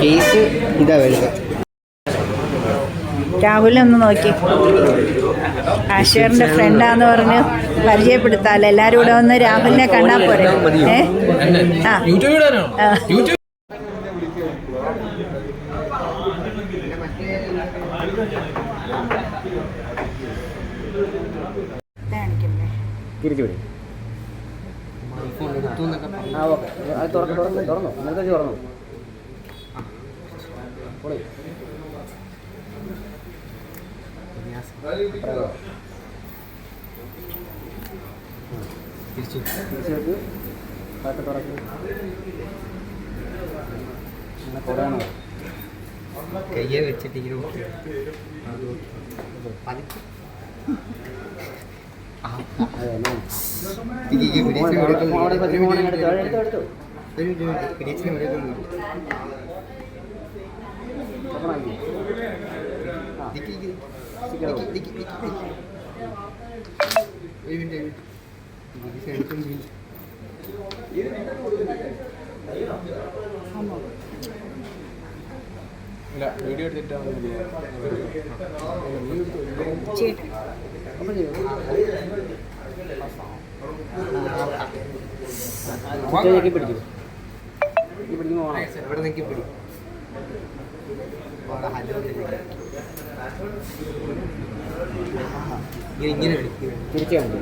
Case ഇതാ വരുക രാഹുലൊന്ന് നോക്കി. ആഷേറിന്റെ ഫ്രണ്ടാന്ന് പറഞ്ഞ് പരിചയപ്പെടുത്താല്ലോ എല്ലാരും കൂടെ ഒന്ന് രാഹുലിനെ കണ്ടാ പോരെ? ഏ? ആ. ഓക്കെ. തുറന്നു തുറന്നു തുറന്നു. നിങ്ങൾക്ക് തുറന്നു. കയ്യെ വെച്ചിട്ട് ഇങ്ങനെ നോക്കി. ഇല്ല വീഡിയോ എടുത്തിട്ടാ മതി. ഓപ്പൺ ചെയ്തു. ചിക്കൻ പിടിച്ചു. ഈ പിടിക്കുമ്പോ വേണം. ഇവിടെ നിൽക്കി പിടി അവിടെ ഹലോ ഇങ്ങനെ ഇങ്ങനെ പിടി തിരിച്ചു കാണിച്ചു.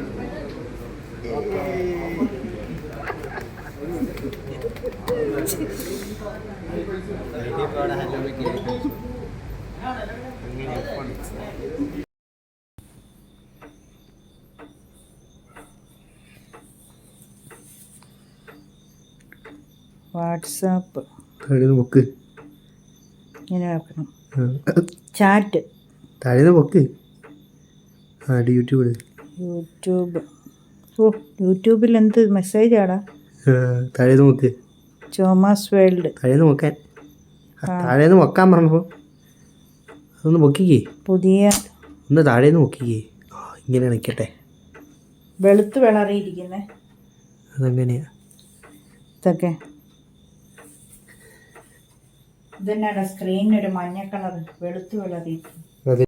ഇങ്ങനെ വെക്കണം. ചാറ്റ്. താഴെ പൊക്ക്. ആ യൂട്യൂബ് യൂട്യൂബ്. ഓ യൂട്യൂബിൽ എന്ത് മെസ്സേജ് ആടാ? താഴെ നോക്ക് ചോമാസ് വേൾഡ്. താഴെ നോക്കാൻ ആ, നോക്കാൻ പറഞ്ഞപ്പോൾ അതൊന്ന് പൊക്കിക്കേ. പുതിയ ഒന്ന് താഴെ നോക്കിക്കേ ഇങ്ങനെ നിൽക്കട്ടെ വെളുത്ത് വിളറിയിരിക്കുന്നേ അതെങ്ങനെയാ? ഇതൊക്കെ. ഇതെന്നാടാ സ്ക്രീനിനൊരു മഞ്ഞ കളർ വെളുത്തു വിളറിയിരിക്കുന്നു